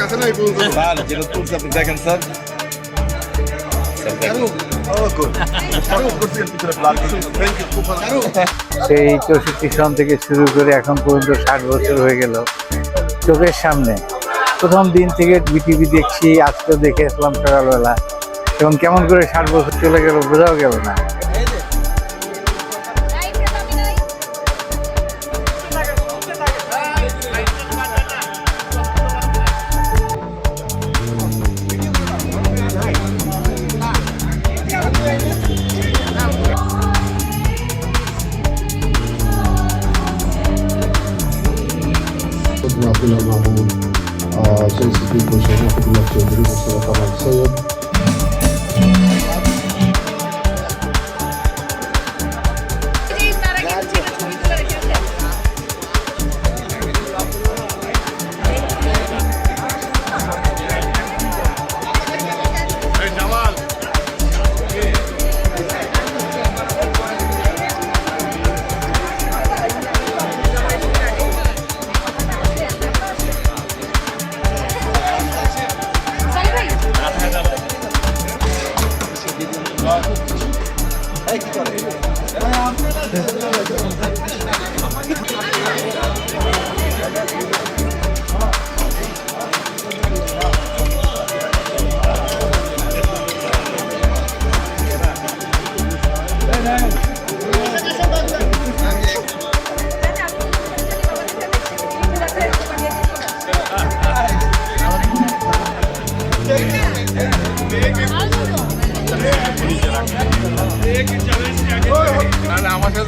কাছে নাই যেটা তুলছে আপনি দেখেন স্যার সেই চৌষট্টি সন থেকে শুরু করে এখন পর্যন্ত ষাট বছর হয়ে গেল চোখের সামনে প্রথম দিন থেকে বিটিভি দেখছি আজকেও দেখে আসলাম সকালবেলা এবং কেমন করে ষাট বছর চলে গেল বোঝাও গেল না tidak mampu uh, saya sedih bosnya aku bilang jadi kawan saya. Thank you.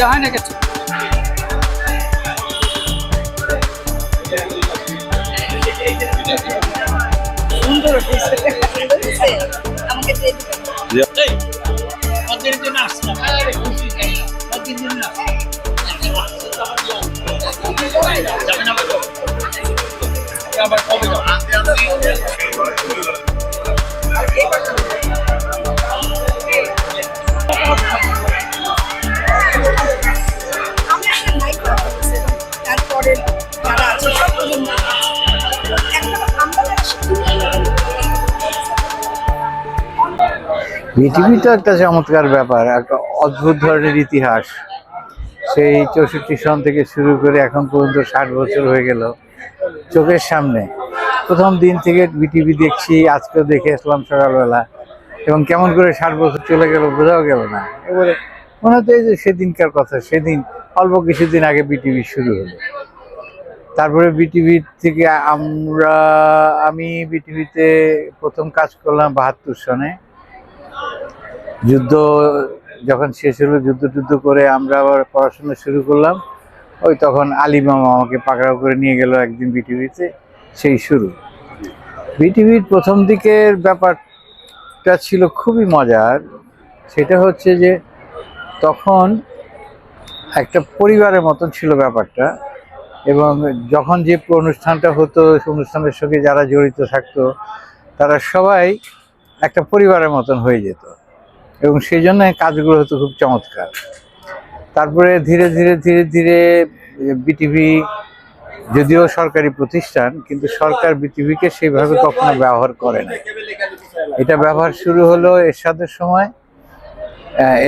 ইয়ে হয় না কিছু সুন্দর আমাকে ওদের জন্য আসলাম আরে খুশি তাই না ওদের জন্য যাবেন আবার কবে যাবেন বিটিভি তো একটা চমৎকার ব্যাপার, একটা অদ্ভুত ধরনের ইতিহাস। সেই চৌষট্টি সন থেকে শুরু করে এখন পর্যন্ত ষাট বছর হয়ে গেল চোখের সামনে। প্রথম দিন থেকে বিটিভি দেখছি, আজকেও দেখে আসলাম সকালবেলা। এবং কেমন করে ষাট বছর চলে গেল বোঝাও গেল না। এবারে মনে হতো এই যে সেদিনকার কথা, সেদিন, অল্প কিছুদিন আগে বিটিভি শুরু হলো। তারপরে বিটিভি থেকে আমরা, আমি বিটিভিতে প্রথম কাজ করলাম বাহাত্তর সনে। যুদ্ধ যখন শেষ হলো, যুদ্ধ টুদ্ধ করে আমরা আবার পড়াশোনা শুরু করলাম। ওই তখন আলী মামা আমাকে পাকড়াও করে নিয়ে গেল একদিন বিটিভিতে সেই শুরু। বিটিভির প্রথম দিকের ব্যাপারটা ছিল খুবই মজার। সেটা হচ্ছে যে তখন একটা পরিবারের মতন ছিল ব্যাপারটা এবং যখন যে অনুষ্ঠানটা হতো অনুষ্ঠানের সঙ্গে যারা জড়িত থাকতো, তারা সবাই একটা পরিবারের মতন হয়ে যেত। এবং সেই জন্য কাজগুলো হতো খুব চমৎকার। তারপরে ধীরে ধীরে ধীরে ধীরে বিটিভি যদিও সরকারি প্রতিষ্ঠান, কিন্তু সরকার বিটিভিকে সেইভাবে কখনো ব্যবহার করে না। এটা ব্যবহার শুরু হলো এরশাদের সময়।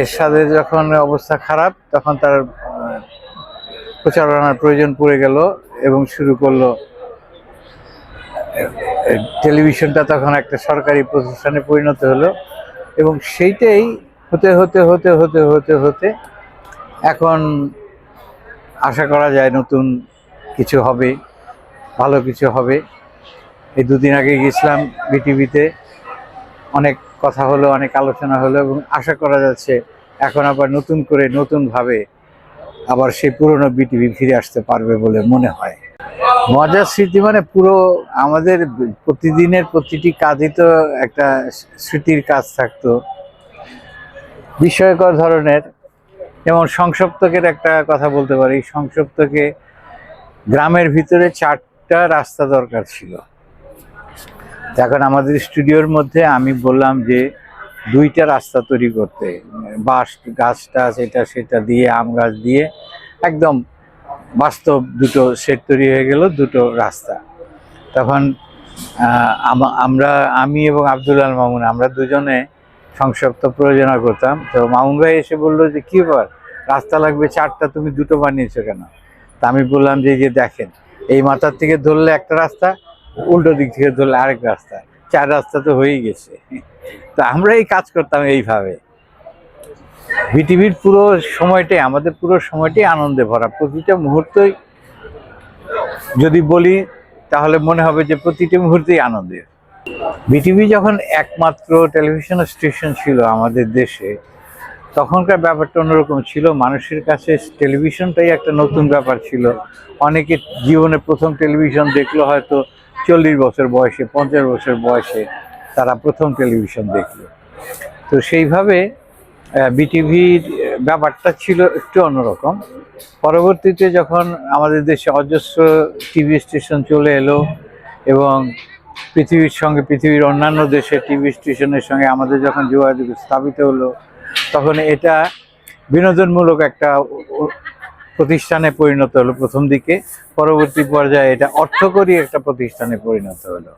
এরশাদের যখন অবস্থা খারাপ, তখন তার প্রচারণার প্রয়োজন পড়ে গেল এবং শুরু করল টেলিভিশনটা তখন একটা সরকারি প্রতিষ্ঠানে পরিণত হলো। এবং সেইটাই হতে হতে হতে হতে হতে হতে এখন আশা করা যায় নতুন কিছু হবে, ভালো কিছু হবে। এই দুদিন আগে গেছিলাম বিটিভিতে, অনেক কথা হলো, অনেক আলোচনা হলো এবং আশা করা যাচ্ছে এখন আবার নতুন করে নতুনভাবে আবার সেই পুরনো বিটিভি ফিরে আসতে পারবে বলে মনে হয়। মজার স্মৃতি মানে পুরো আমাদের প্রতিদিনের প্রতিটি কাজই তো একটা স্মৃতির কাজ থাকতো। বিস্ময়কর ধরনের যেমন সংসপ্তকের একটা কথা বলতে পারি, সংসপ্তকে গ্রামের ভিতরে চারটা রাস্তা দরকার ছিল। এখন আমাদের স্টুডিওর মধ্যে আমি বললাম যে দুইটা রাস্তা তৈরি করতে, বাঁশ গাছ টাছ এটা সেটা দিয়ে, আম গাছ দিয়ে একদম বাস্তব দুটো সেট তৈরি হয়ে গেল, দুটো রাস্তা। তখন আমরা, আমি এবং আব্দুল্লাল মামুন, আমরা দুজনে সংসপ্ত প্রয়োজনা করতাম। তো মামুন ভাই এসে বলল যে, কি ব্যাপার? রাস্তা লাগবে চারটা, তুমি দুটো বানিয়েছো কেন? তা আমি বললাম যে যে দেখেন, এই মাথার থেকে ধরলে একটা রাস্তা, উল্টো দিক থেকে ধরলে আরেক রাস্তা। চার রাস্তা তো হয়েই গেছে। তো আমরা এই কাজ করতাম এইভাবে। বিটিভির পুরো সময়টাই, আমাদের পুরো সময়টাই আনন্দে ভরা। প্রতিটা মুহূর্তই যদি বলি, তাহলে মনে হবে যে প্রতিটি মুহূর্তেই আনন্দের। বিটিভি যখন একমাত্র টেলিভিশন স্টেশন ছিল আমাদের দেশে, তখনকার ব্যাপারটা অন্যরকম ছিল। মানুষের কাছে টেলিভিশনটাই একটা নতুন ব্যাপার ছিল। অনেকে জীবনে প্রথম টেলিভিশন দেখল হয়তো চল্লিশ বছর বয়সে, পঞ্চাশ বছর বয়সে তারা প্রথম টেলিভিশন দেখল। তো সেইভাবে বিটিভির ব্যাপারটা ছিল একটু অন্যরকম। পরবর্তীতে যখন আমাদের দেশে অজস্র টিভি স্টেশন চলে এলো এবং পৃথিবীর সঙ্গে, পৃথিবীর অন্যান্য দেশে টিভি স্টেশনের সঙ্গে আমাদের যখন যোগাযোগ স্থাপিত হলো, তখন এটা বিনোদনমূলক একটা প্রতিষ্ঠানে পরিণত হলো প্রথম দিকে। পরবর্তী পর্যায়ে এটা অর্থকরী একটা প্রতিষ্ঠানে পরিণত হলো।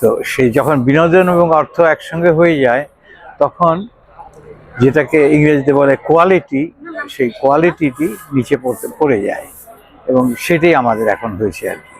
তো সেই যখন বিনোদন এবং অর্থ একসঙ্গে হয়ে যায়, তখন যেটাকে ইংরেজিতে বলে কোয়ালিটি সেই কোয়ালিটিটি নিচে পড়তে পড়ে যায়। এবং সেটাই আমাদের এখন হয়েছে আর কি।